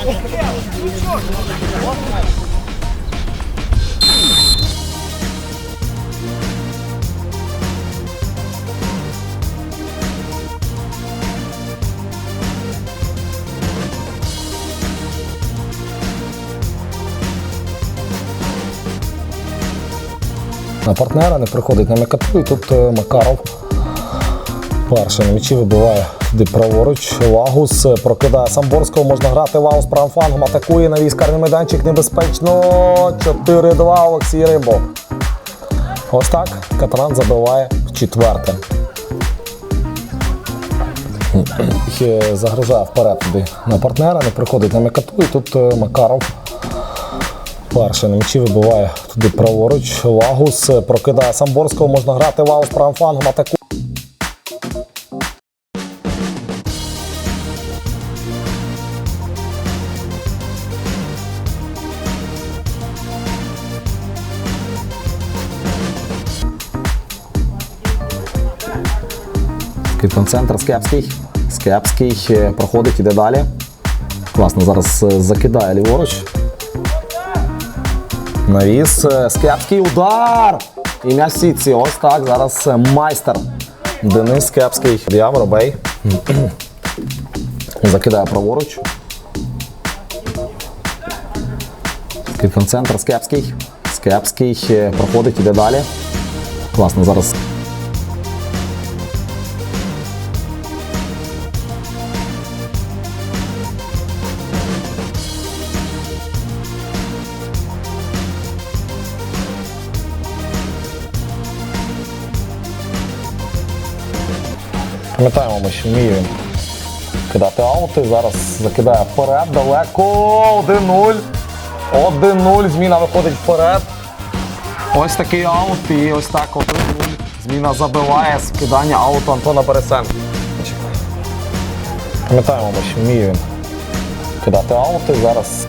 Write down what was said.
На партнера не приходить на і тут е, Макаров перший на м'ячі вибиває праворуч. Лагус прокидає Самборського, можна грати Лагус правим флангом, атакує на військарний майданчик небезпечно. 4-2 Олексій Рибов. Ось так Катран забиває в четверте. Загружає вперед туди на партнера, не приходить на м'якоту, і тут е, Макаров Перший на м'ячі вибиває туди праворуч. Лагус е, прокидає Самборського. Можна грати Лагус правим флангом. Атаку. Центр Скепський. Скепський е, проходить, іде далі. Класно, зараз е, закидає ліворуч. Навіс, е, Скепський удар! І м'яч сітці. Ось так. Зараз майстер Денис Скепський. Я Воробей. Закидає праворуч. центр Скепський. Скепський проходить, іде далі. Класно, зараз. Пам'ятаємо, ми що вміє він кидати аути. Зараз закидає вперед далеко. 1-0. 1-0. Зміна виходить вперед. Ось такий аут. І ось так 1-0. Зміна забиває скидання ауту Антона Бересенка. Пам'ятаємо, ми що вміє він кидати аути. Зараз